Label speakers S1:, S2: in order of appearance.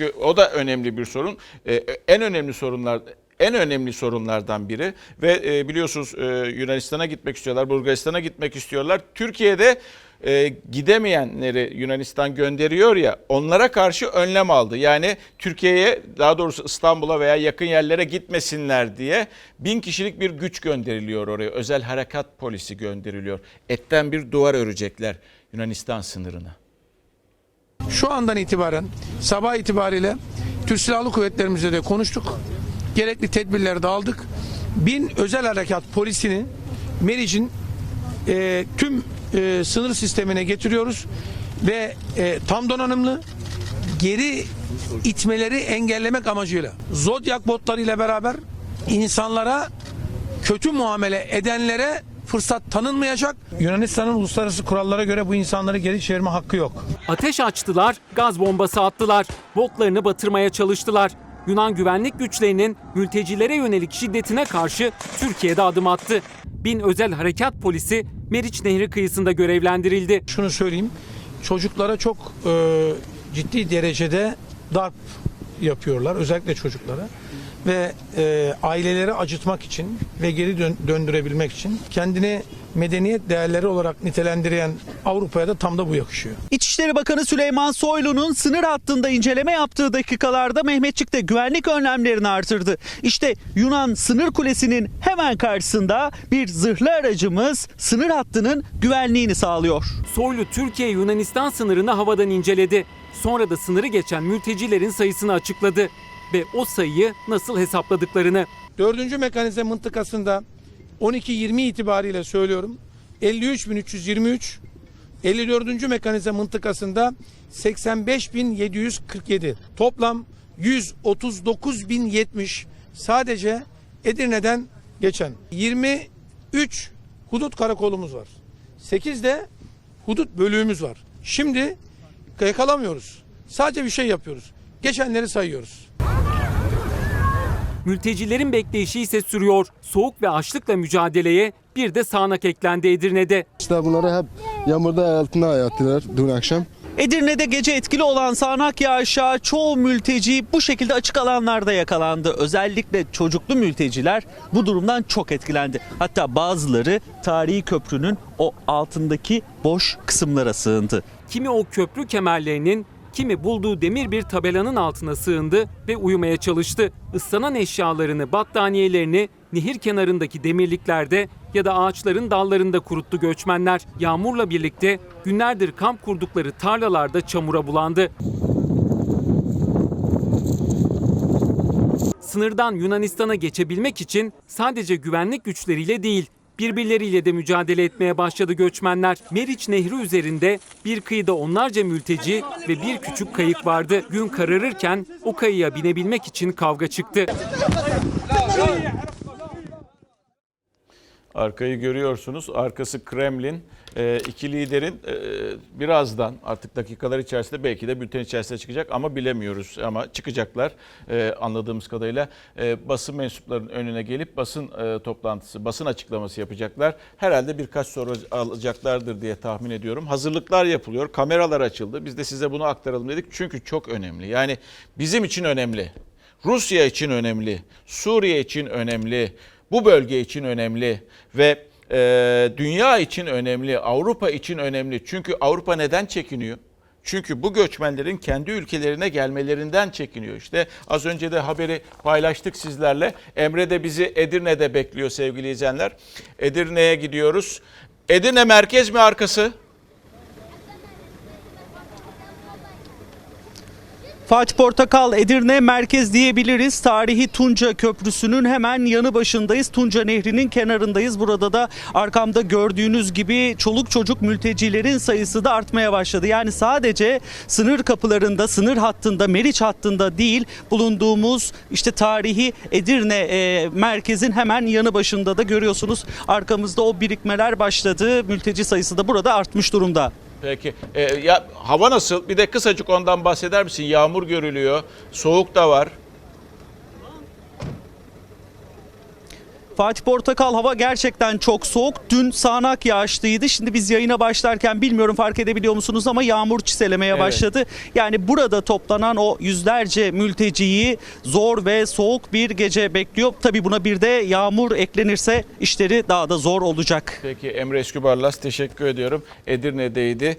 S1: Çünkü o da önemli bir sorun. E, en önemli sorunlar en önemli sorunlardan biri ve e, biliyorsunuz e, Yunanistan'a gitmek istiyorlar, Bulgaristan'a gitmek istiyorlar. Türkiye'de e, gidemeyenleri Yunanistan gönderiyor ya onlara karşı önlem aldı. Yani Türkiye'ye daha doğrusu İstanbul'a veya yakın yerlere gitmesinler diye bin kişilik bir güç gönderiliyor oraya. Özel harekat polisi gönderiliyor. Etten bir duvar örecekler Yunanistan sınırına.
S2: Şu andan itibaren sabah itibariyle Türk Silahlı Kuvvetlerimizle de konuştuk. Gerekli tedbirleri de aldık. Bin özel harekat polisini Meriç'in e, tüm e, sınır sistemine getiriyoruz ve e, tam donanımlı geri itmeleri engellemek amacıyla Zodyak botlarıyla beraber insanlara kötü muamele edenlere fırsat tanınmayacak. Yunanistan'ın uluslararası kurallara göre bu insanları geri çevirme hakkı yok.
S3: Ateş açtılar, gaz bombası attılar, botlarını batırmaya çalıştılar. Yunan güvenlik güçlerinin mültecilere yönelik şiddetine karşı Türkiye'de adım attı. Bin özel harekat polisi Meriç Nehri kıyısında görevlendirildi.
S2: şunu söyleyeyim. Çocuklara çok e, ciddi derecede darp yapıyorlar. Özellikle çocuklara. Ve e, aileleri acıtmak için ve geri dön- döndürebilmek için kendini medeniyet değerleri olarak nitelendiren Avrupa'ya da tam da bu yakışıyor.
S4: İçişleri Bakanı Süleyman Soylu'nun sınır hattında inceleme yaptığı dakikalarda Mehmetçik de güvenlik önlemlerini artırdı. İşte Yunan sınır kulesinin hemen karşısında bir zırhlı aracımız sınır hattının güvenliğini sağlıyor.
S3: Soylu Türkiye-Yunanistan sınırını havadan inceledi. Sonra da sınırı geçen mültecilerin sayısını açıkladı ve o sayıyı nasıl hesapladıklarını.
S2: Dördüncü mekanize mıntıkasında 12-20 itibariyle söylüyorum 53.323 54. mekanize mıntıkasında 85.747 toplam 139.070 sadece Edirne'den geçen 23 hudut karakolumuz var. 8 de hudut bölüğümüz var. Şimdi yakalamıyoruz. Sadece bir şey yapıyoruz. Geçenleri sayıyoruz.
S3: Mültecilerin bekleyişi ise sürüyor. Soğuk ve açlıkla mücadeleye bir de sağanak eklendi Edirne'de.
S5: İşte bunları hep yağmurda altına yattılar dün akşam.
S4: Edirne'de gece etkili olan sağanak yağışa çoğu mülteci bu şekilde açık alanlarda yakalandı. Özellikle çocuklu mülteciler bu durumdan çok etkilendi. Hatta bazıları tarihi köprünün o altındaki boş kısımlara sığındı.
S3: Kimi o köprü kemerlerinin, kimi bulduğu demir bir tabelanın altına sığındı ve uyumaya çalıştı. Islanan eşyalarını, battaniyelerini nehir kenarındaki demirliklerde ya da ağaçların dallarında kuruttu göçmenler. Yağmurla birlikte günlerdir kamp kurdukları tarlalarda çamura bulandı. Sınırdan Yunanistan'a geçebilmek için sadece güvenlik güçleriyle değil, birbirleriyle de mücadele etmeye başladı göçmenler. Meriç Nehri üzerinde bir kıyıda onlarca mülteci ve bir küçük kayık vardı. Gün kararırken o kayıya binebilmek için kavga çıktı.
S1: Arkayı görüyorsunuz. Arkası Kremlin. Ee, iki liderin e, birazdan artık dakikalar içerisinde belki de bülten içerisinde çıkacak ama bilemiyoruz. Ama çıkacaklar e, anladığımız kadarıyla. E, basın mensuplarının önüne gelip basın e, toplantısı, basın açıklaması yapacaklar. Herhalde birkaç soru alacaklardır diye tahmin ediyorum. Hazırlıklar yapılıyor. Kameralar açıldı. Biz de size bunu aktaralım dedik. Çünkü çok önemli. Yani bizim için önemli. Rusya için önemli. Suriye için önemli. Bu bölge için önemli ve e, dünya için önemli, Avrupa için önemli. Çünkü Avrupa neden çekiniyor? Çünkü bu göçmenlerin kendi ülkelerine gelmelerinden çekiniyor. İşte az önce de haberi paylaştık sizlerle. Emre de bizi Edirne'de bekliyor sevgili izleyenler. Edirne'ye gidiyoruz. Edirne merkez mi arkası?
S4: Fatih Portakal Edirne merkez diyebiliriz. Tarihi Tunca Köprüsü'nün hemen yanı başındayız. Tunca Nehri'nin kenarındayız. Burada da arkamda gördüğünüz gibi çoluk çocuk mültecilerin sayısı da artmaya başladı. Yani sadece sınır kapılarında, sınır hattında, Meriç hattında değil bulunduğumuz işte tarihi Edirne e, merkezin hemen yanı başında da görüyorsunuz. Arkamızda o birikmeler başladı. Mülteci sayısı da burada artmış durumda.
S1: Peki. E, ya hava nasıl? Bir de kısacık ondan bahseder misin? Yağmur görülüyor. Soğuk da var.
S4: Fatih Portakal hava gerçekten çok soğuk. Dün sağanak yağışlıydı. Şimdi biz yayına başlarken bilmiyorum fark edebiliyor musunuz ama yağmur çiselemeye
S1: Evet.
S4: başladı. Yani burada toplanan o yüzlerce mülteciyi zor ve soğuk bir gece bekliyor. Tabii buna bir de yağmur eklenirse işleri daha da zor olacak.
S1: Peki Emre Eskübarlas teşekkür ediyorum. Edirne'deydi.